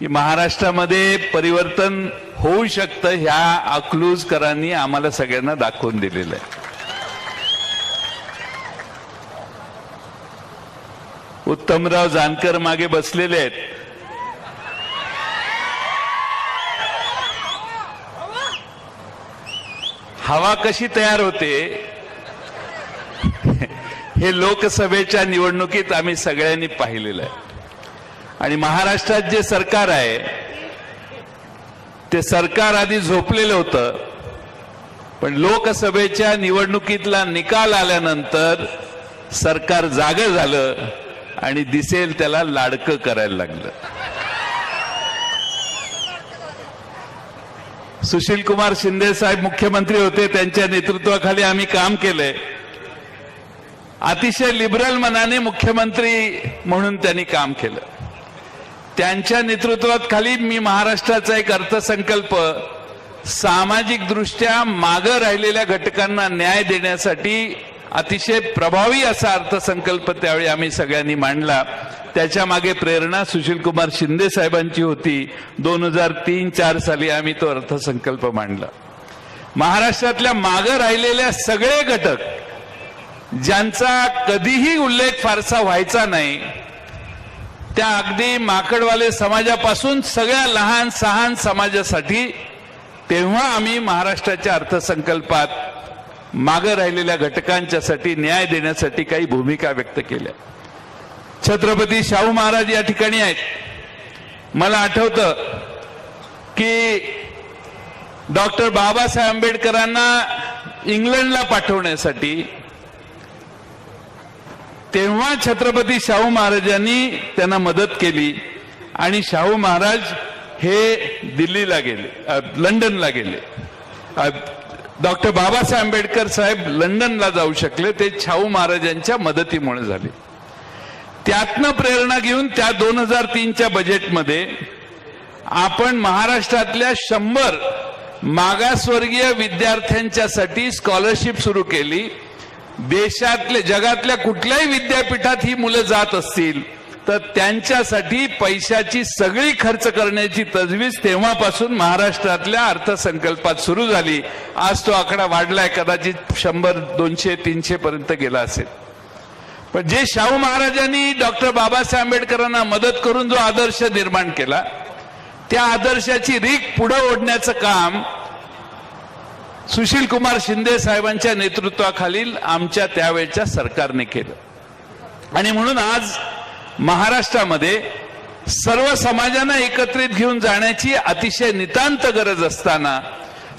की महाराष्ट्रामध्ये परिवर्तन होऊ शकतं ह्या अकलूजकरांनी आम्हाला सगळ्यांना दाखवून दिलेलं आहे. उत्तमराव जानकर मागे बसलेले आहेत. हवा कशी तयार होते? हे लोकसभेच्या निवडणुकीत आम्ही सगळ्यांनी पाहिलेलं आहे. आणि महाराष्ट्रात जे सरकार आहे ते सरकार आधी झोपलेलं होतं. पण लोकसभेच्या निवडणुकीतला निकाल आल्यानंतर सरकार जाग झालं आणि दिसेल त्याला लाडकं करायला लागलं. सुशील कुमार शिंदे साहेब मुख्यमंत्री होते त्यांच्या नेतृत्वाखाली आम्ही काम केलंय. अतिशय लिबरल मनाने मुख्यमंत्री म्हणून त्यांनी काम केलं. त्यांच्या नेतृत्वात खाली मी महाराष्ट्राचा एक अर्थसंकल्प सामाजिक दृष्ट्या मागं राहिलेल्या घटकांना न्याय देण्यासाठी अतिशय प्रभावी असा अर्थसंकल्प त्यावेळी आम्ही सगळ्यांनी मांडला. त्याच्यामागे प्रेरणा सुशील कुमार शिंदे साहेबांची होती. दोन हजार तीन चार साली आम्ही तो अर्थसंकल्प मांडला. महाराष्ट्रातल्या मागं राहिलेल्या सगळे घटक ज्यांचा कधीही उल्लेख फारसा व्हायचा नाही त्या अगदी माकडवाले समाजापासून सगळ्या लहान सहान समाजासाठी तेव्हा आम्ही महाराष्ट्राच्या अर्थसंकल्पात मागं राहिलेल्या घटकांच्यासाठी न्याय देण्यासाठी काही भूमिका व्यक्त केल्या. छत्रपती शाहू महाराज या ठिकाणी आहेत. मला आठवतं की डॉक्टर बाबासाहेब आंबेडकरांना इंग्लंडला पाठवण्यासाठी तेव्हा छत्रपती शाहू महाराजांनी त्यांना मदत केली आणि शाहू महाराज हे दिल्लीला गेले लंडनला गेले. डॉक्टर बाबासाहेब आंबेडकर साहेब लंडनला जाऊ शकले ते शाहू महाराजांच्या मदतीमुळे झाले. त्यातनं प्रेरणा घेऊन त्या दोन हजार तीनच्या बजेटमध्ये आपण महाराष्ट्रातल्या शंभर मागासवर्गीय विद्यार्थ्यांच्यासाठी स्कॉलरशिप सुरू केली. देशातल्या जगातल्या कुठल्याही विद्यापीठात ही मुलं जात असतील तर त्यांच्यासाठी पैशाची सगळी खर्च करण्याची तजवीज तेव्हापासून महाराष्ट्रातल्या अर्थसंकल्पात सुरू झाली. आज तो आकडा वाढलाय कदाचित शंभर दोनशे तीनशे पर्यंत गेला असेल. पण जे शाहू महाराजांनी डॉक्टर बाबासाहेब आंबेडकरांना मदत करून जो आदर्श निर्माण केला त्या आदर्शाची रीक पुढे ओढण्याचं काम सुशील कुमार शिंदे साहेबांच्या नेतृत्वाखालील आमच्या त्यावेळच्या सरकारने केलं. आणि म्हणून आज महाराष्ट्रामध्ये सर्व समाजांना एकत्रित घेऊन जाण्याची अतिशय नितांत गरज असताना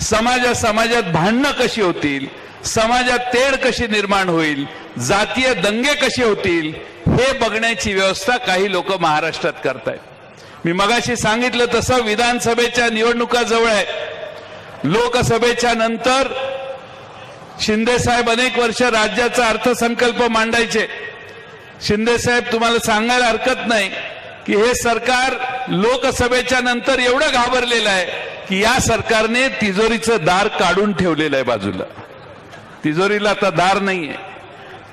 समाजा समाजात भांडणं कशी होतील समाजात तेढ कशी निर्माण होईल जातीय दंगे कसे होतील हे बघण्याची व्यवस्था काही लोक महाराष्ट्रात करतायत. मी मगाशी सांगितलं तसं विधानसभेच्या निवडणुका जवळ आहेत लोकसभेच्या नंतर शिंदेसाहेब अनेक वर्ष राज्याचा अर्थसंकल्प मांडायचे. शिंदेसाहेब तुम्हाला सांगायला हरकत नाही की हे सरकार लोकसभेच्या नंतर एवढं घाबरलेलं आहे की या सरकारने तिजोरीचं दार काढून ठेवलेलं आहे बाजूला. तिजोरीला आता दार नाहीये.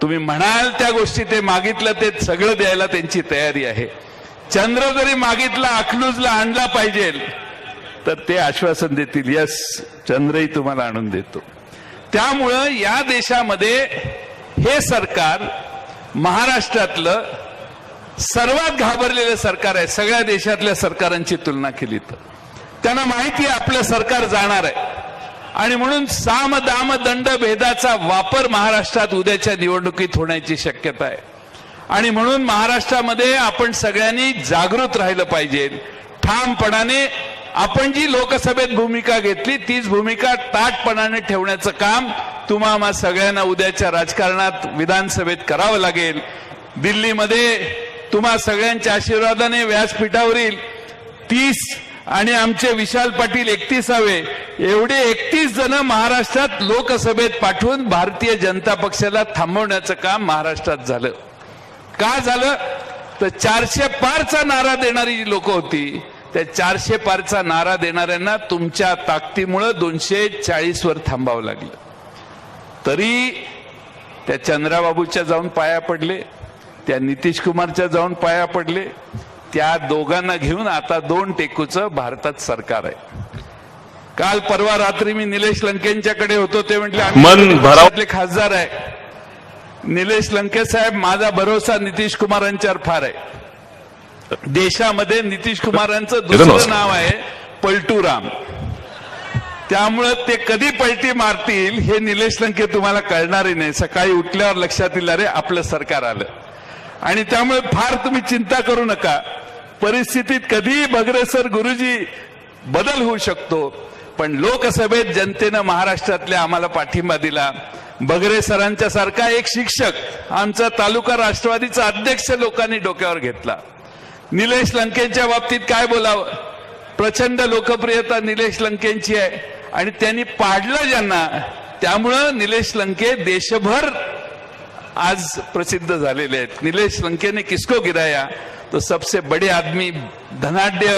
तुम्ही म्हणाल त्या गोष्टी ते मागितलं ते सगळं द्यायला त्यांची तयारी आहे. चंद्र जरी मागितला अकलूजला आणला पाहिजे तर ते आश्वासन देतील यस चंद्रही तुम्हाला आणून देतो. त्यामुळं या देशामध्ये हे सरकार महाराष्ट्रातलं सर्वात घाबरलेलं सरकार आहे. सगळ्या देशातल्या सरकारांची तुलना केली तर. त्यांना माहिती आहे आपलं सरकार जाणार आहे. आणि म्हणून साम दाम दंड भेदाचा वापर महाराष्ट्रात उद्याच्या निवडणुकीत होण्याची शक्यता आहे. आणि म्हणून महाराष्ट्रामध्ये आपण सगळ्यांनी जागृत राहिलं पाहिजे. ठामपणाने आपण जी लोकसभेत भूमिका घेतली तीच भूमिका ताटपणाने ठेवण्याचं काम तुम्हा सगळ्यांना उद्याच्या राजकारणात विधानसभेत करावं लागेल. दिल्लीमध्ये तुम्हा सगळ्यांच्या आशीर्वादाने व्यासपीठावरील तीस आणि आमचे विशाल पाटील एकतीसावे एवढे एकतीस जण महाराष्ट्रात लोकसभेत पाठवून भारतीय जनता पक्षाला थांबवण्याचं काम महाराष्ट्रात झालं. का झालं? तर चारशे पारचा नारा देणारी जी लोक होती त्या चारशे पारचा नारा देणाऱ्यांना तुमच्या ताकदीमुळं दोनशे चाळीस वर थांबावं लागलं. तरी त्या चंद्राबाबूच्या जाऊन पाया पडले त्या नितीश कुमारच्या जाऊन पाया पडले त्या दोघांना घेऊन आता दोन टेकूचं भारतात सरकार आहे. काल परवा रात्री मी निलेश लंकेंच्याकडे होतो ते म्हटले खासदार आहे. निलेश लंके साहेब माझा भरोसा नितीश कुमारांच्यावर फार आहे. देशामध्ये नितीश कुमारांचं दुसरं. नाव आहे पलटूराम. त्यामुळं ते कधी पलटी मारतील हे निलेश लंके तुम्हाला कळणारही नाही. सकाळी उठल्यावर लक्षात येईल अरे आपलं सरकार आलं. आणि त्यामुळे फार तुम्ही चिंता करू नका. परिस्थितीत कधीही भगरेसर गुरुजी बदल होऊ शकतो. पण लोकसभेत जनतेनं महाराष्ट्रातल्या आम्हाला पाठिंबा दिला. बगरे सरांच्या सारखा एक शिक्षक आमचा तालुका राष्ट्रवादीचा अध्यक्ष लोकांनी डोक्यावर घेतला. निलेश लंकेंच्या बाबतीत काय बोलावं? प्रचंड लोकप्रियता निलेश लंकेंची आहे. आणि त्यांनी पाडलं ज्यांना त्यामुळं निलेश लंके देशभर आज प्रसिद्ध झालेले आहेत. निलेश लंके ने किसको गिराया? तो सबसे बडे आदमी धनाढ्य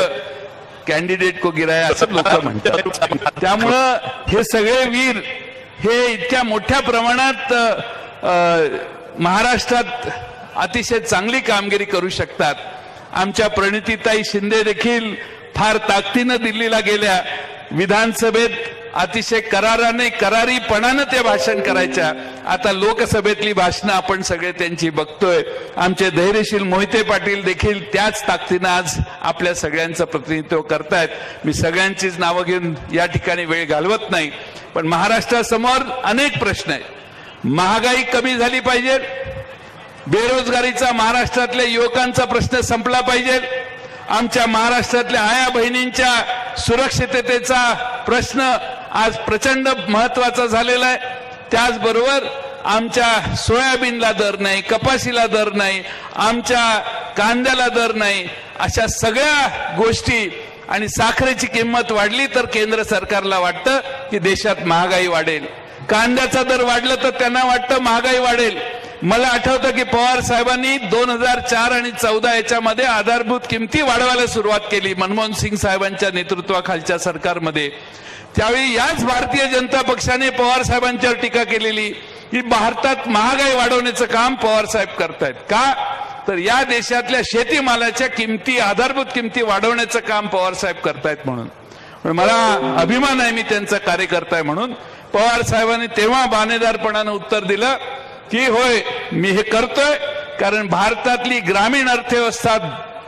कॅन्डिडेट को गिराया असं लोक म्हणतात. त्यामुळं हे सगळे वीर हे इतक्या मोठ्या प्रमाणात महाराष्ट्रात अतिशय चांगली कामगिरी करू शकतात. आमच्या प्रणितीताई शिंदे देखील फार ताकदीनं दिल्लीला गेल्या. विधानसभेत अतिशय कराराने करारीपणानं त्या भाषण करायच्या. आता लोकसभेतली भाषणं आपण सगळे त्यांची बघतोय. आमचे धैर्यशील मोहिते पाटील देखील त्याच ताकदीनं आज आपल्या सगळ्यांचं प्रतिनिधित्व करतायत. मी सगळ्यांचीच नावं घेऊन या ठिकाणी वेळ घालवत नाही. पण महाराष्ट्रासमोर अनेक प्रश्न आहेत. महागाई कमी झाली पाहिजे. बेरोजगारीचा महाराष्ट्रातल्या युवकांचा प्रश्न संपला पाहिजे. आमच्या महाराष्ट्रातल्या आया बहिणींच्या सुरक्षिततेचा प्रश्न आज प्रचंड महत्त्वाचा झालेला आहे. त्याचबरोबर आमच्या सोयाबीनला दर नाही कपाशीला दर नाही आमच्या कांद्याला दर नाही अशा सगळ्या गोष्टी आणि साखरेची किंमत वाढली तर केंद्र सरकारला वाटतं की देशात महागाई वाढेल. कांद्याचा दर वाढला तर त्यांना वाटतं महागाई वाढेल. मला आठवतं की पवार साहेबांनी दोन हजार चार आणि चौदा याच्यामध्ये आधारभूत किमती वाढवायला सुरुवात केली मनमोहन सिंग साहेबांच्या नेतृत्वाखालच्या सरकारमध्ये. त्यावेळी याच भारतीय जनता पक्षाने पवार साहेबांच्यावर टीका केलेली की भारतात महागाई वाढवण्याचं काम पवार साहेब करतायत. का? तर या देशातल्या शेतीमालाच्या किमती आधारभूत किमती वाढवण्याचं काम पवार साहेब करतायत म्हणून. मला अभिमान आहे मी त्यांचा कार्यकर्ता आहे म्हणून. पवार साहेबांनी तेव्हा बानेदारपणानं उत्तर दिलं की होय मी हे करतोय कारण भारतातली ग्रामीण अर्थव्यवस्था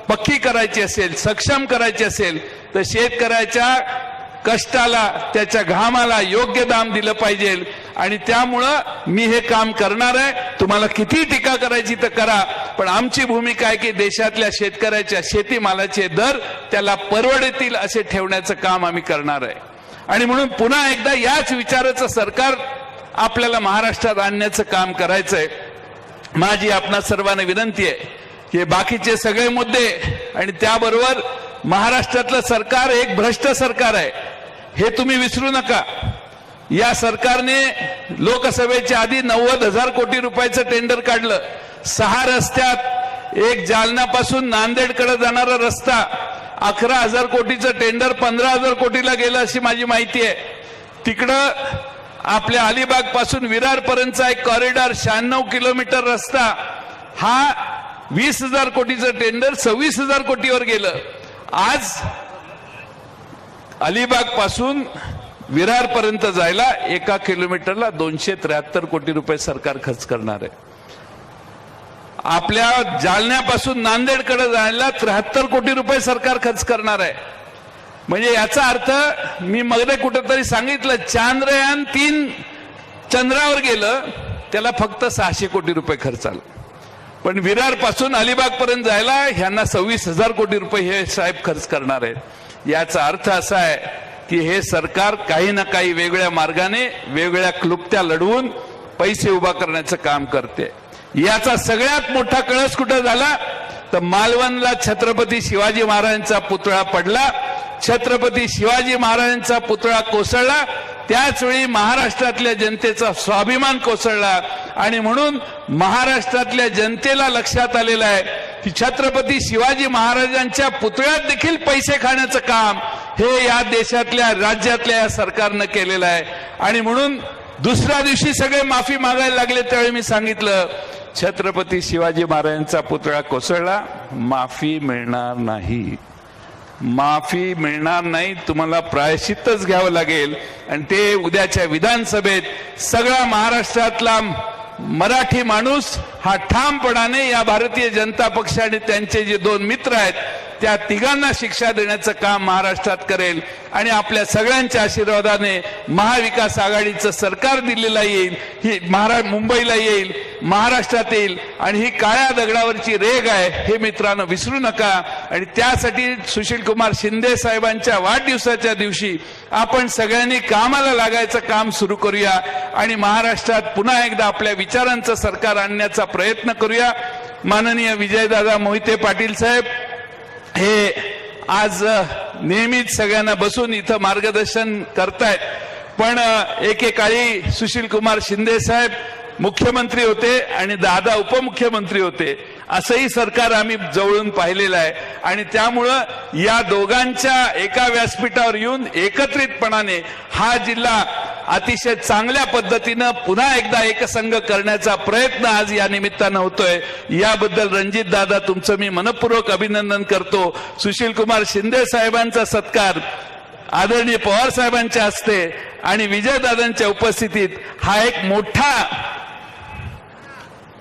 पक्की करायची असेल सक्षम करायची असेल तर शेतकऱ्याच्या कष्टाला त्याच्या घामाला योग्य दाम दिलं पाहिजे. आणि त्यामुळं मी हे काम करणार आहे. तुम्हाला किती टीका करायची तर करा. पण आमची भूमिका आहे की देशातल्या शेतकऱ्याच्या शेतीमालाचे दर त्याला परवडतील असे ठेवण्याचं काम आम्ही करणार आहे. आणि म्हणून पुन्हा एकदा याच विचाराचं सरकार आपल्याला महाराष्ट्रात आणण्याचं काम करायचंय. माझी आपणा सर्वांना विनंती आहे की बाकीचे सगळे मुद्दे आणि त्याबरोबर महाराष्ट्रातलं सरकार एक भ्रष्ट सरकार आहे. हे तुम्ही विसरू नका. या सरकारने लोकसभेच्या आधी नव्वद हजार कोटी रुपयाचं टेंडर काढलं. सहा रस्त्यात एक जालन्यापासून नांदेडकडे जाणारा रस्ता अकरा हजार कोटीचं टेंडर पंधरा हजार कोटीला गेलं अशी माझी माहिती आहे. तिकडं आपल्या अलिबागपासून विरार पर्यंतचा एक कॉरिडॉर शहाण्णव किलोमीटर रस्ता हा वीस हजार कोटीचं टेंडर सव्वीस हजार कोटीवर गेलं. आज अलिबागपासून विरार पर्यंत जायला एका किलोमीटरला दोनशे त्र्याहत्तर कोटी रुपये सरकार खर्च करणार आहे. आपल्या जालन्यापासून नांदेडकडे जायला त्र्याहत्तर कोटी रुपये सरकार खर्च करणार आहे. म्हणजे याचा अर्थ मी मगने कुठंतरी सांगितलं चांद्रयान तीन चंद्रावर गेलं त्याला फक्त सहाशे कोटी रुपये खर्च आला. पण विरारपासून अलिबाग पर्यंत जायला ह्यांना सव्वीस हजार कोटी रुपये हे साहेब खर्च करणार आहेत. याचा अर्थ असा आहे की हे सरकार काही ना काही वेगळ्या मार्गाने वेगळ्या क्लुप्त्या लढवून पैसे उभा करण्याचं काम करते. याचा सगळ्यात मोठा कळस कुठं झाला? तर मालवणला छत्रपती शिवाजी महाराजांचा पुतळा पडला. छत्रपती शिवाजी महाराजांचा पुतळा कोसळला. त्याच वेळी महाराष्ट्रातल्या जनतेचा स्वाभिमान कोसळला. आणि म्हणून महाराष्ट्रातल्या जनतेला लक्षात आलेलं आहे की छत्रपती शिवाजी महाराजांच्या पुतळ्यात देखील पैसे खाण्याचं काम हे या देशातल्या राज्यातल्या या सरकारनं केलेलं आहे. आणि म्हणून दुसऱ्या दिवशी सगळे माफी मागायला लागले त्यावेळी मी सांगितलं छत्रपती शिवाजी महाराजांचा पुतळा कोसळला माफी मिळणार नाही. माफी मिळणार नाही तुम्हाला प्रायश्चितच घ्यावं लागेल. आणि ते उद्याच्या विधानसभेत सगळा महाराष्ट्रातला मराठी माणूस हा ठामपणाने या भारतीय जनता पक्ष आणि त्यांचे जे दोन मित्र आहेत त्या तिघांना शिक्षा देण्याचं काम महाराष्ट्रात करेल आणि आपल्या सगळ्यांच्या आशीर्वादाने महाविकास आघाडीचं सरकार दिल्लीला येईल ही महारा मुंबईला येईल महाराष्ट्रात येईल आणि ही काळ्या दगडावरची रेग आहे हे मित्रांनो विसरू नका. आणि त्यासाठी सुशील कुमार शिंदे साहेबांच्या वाढदिवसाच्या दिवशी आपण सगळ्यांनी कामाला लागायचं काम सुरू करूया आणि महाराष्ट्रात पुन्हा एकदा आपल्या विचारांचं सरकार आणण्याचा प्रयत्न करूया. माननीय विजयदादा मोहिते पाटील साहेब हे आज नेहमीच सगळ्यांना बसून इथं मार्गदर्शन करतायत. पण एकेकाळी सुशील कुमार शिंदे साहेब मुख्यमंत्री होते आणि दादा उपमुख्यमंत्री होते. असंही सरकार आम्ही जवळून पाहिलेलं आहे. आणि त्यामुळं या दोघांच्या एका व्यासपीठावर येऊन एकत्रितपणाने हा जिल्हा अतिशय चांगल्या पद्धतीनं पुन्हा एकदा एकसंघ करण्याचा प्रयत्न आज या निमित्तानं होतोय. याबद्दल रणजित दादा तुमचं मी मनपूर्वक अभिनंदन करतो. सुशील कुमार शिंदे साहेबांचा सत्कार आदरणीय पवार साहेबांच्या हस्ते आणि विजयदादांच्या उपस्थितीत हा एक मोठा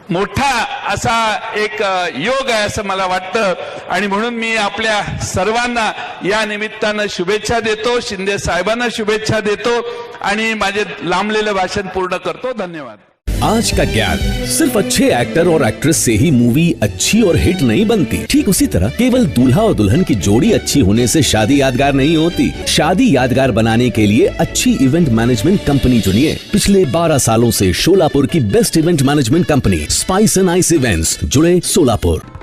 मोठा असा एक योग आहे असं मला वाटतं. आणि म्हणून मी आपल्या सर्वांना या निमित्तानं शुभेच्छा देतो शिंदे साहेबांना शुभेच्छा देतो. आणि माझे लांबलेलं भाषण पूर्ण करतो. धन्यवाद. आज का ज्ञान सिर्फ़ अच्छे एक्टर और एक्ट्रेस से ही मूवी अच्छी और हिट नहीं बनती। ठीक उसी तरह केवल दूल्हा और दुल्हन की जोड़ी अच्छी होने से शादी यादगार नहीं होती। शादी यादगार बनाने के लिए अच्छी इवेंट मैनेजमेंट कंपनी चुनिए। पिछले 12 सालों से शोलापुर की best event management company spice and ice events जुड़े सोलापुर